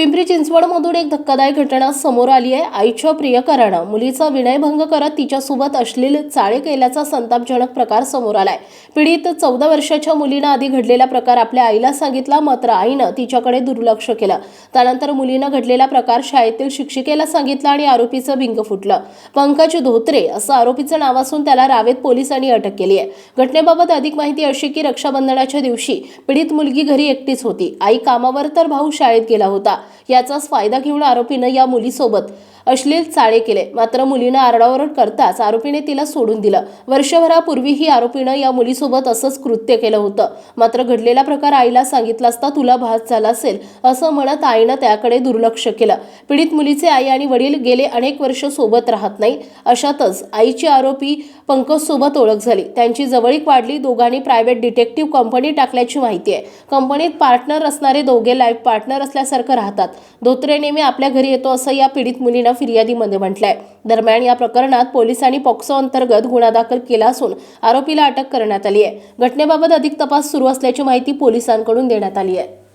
पिंपरी चिंचवडमधून एक धक्कादायक घटना समोर आली आहे. आईच्या प्रियकरानं मुलीचा विनयभंग करत तिच्यासोबत अश्लील चाळे केल्याचा संतापजनक प्रकार समोर आलाय. पीडित चौदा वर्षाच्या मुलीनं आधी घडलेला प्रकार आपल्या आईला सांगितला मात्र आईनं तिच्याकडे दुर्लक्ष केलं. त्यानंतर मुलीनं घडलेला प्रकार शाळेतील शिक्षिकेला सांगितला आणि आरोपीचं भिंग फुटलं. पंकज धोत्रे असं आरोपीचं नाव असून त्याला रावेत पोलिसांनी अटक केली आहे. घटनेबाबत अधिक माहिती अशी की रक्षाबंधनाच्या दिवशी पीडित मुलगी घरी एकटीच होती. आई कामावर तर भाऊ शाळेत गेला होता. याचाच फायदा घेऊन आरोपीनं या मुलीसोबत अश्लील चाळे केले. मात्र मुलीनं आरडाओरड करताच आरोपीने तिला सोडून दिलं. वर्षभरापूर्वीही आरोपीनं या मुलीसोबत असंच कृत्य केलं होतं. मात्र घडलेला प्रकार आईला सांगितला असता तुला भास झाला असेल असं म्हणत आईनं त्याकडे दुर्लक्ष केलं. पीडित मुलीचे आई आणि वडील गेले अनेक वर्ष सोबत राहत नाही. अशातच आईची आरोपी पंकज सोबत ओळख झाली. त्यांची जवळीक वाढली. दोघांनी प्रायव्हेट डिटेक्टिव्ह कंपनी टाकल्याची माहिती आहे. कंपनीत पार्टनर असणारे दोघे लाईफ पार्टनर असल्यासारखं राहतात. धोत्रे नेहमी आपल्या घरी येतो असं या पीडित मुलीनं फिर्यादीमध्ये म्हटलंय. दरम्यान या प्रकरणात पोलिसांनी पॉक्सो अंतर्गत गुन्हा दाखल केला असून आरोपीला अटक करण्यात आली आहे. घटनेबाबत अधिक तपास सुरू असल्याची माहिती पोलिसांकडून देण्यात आली आहे.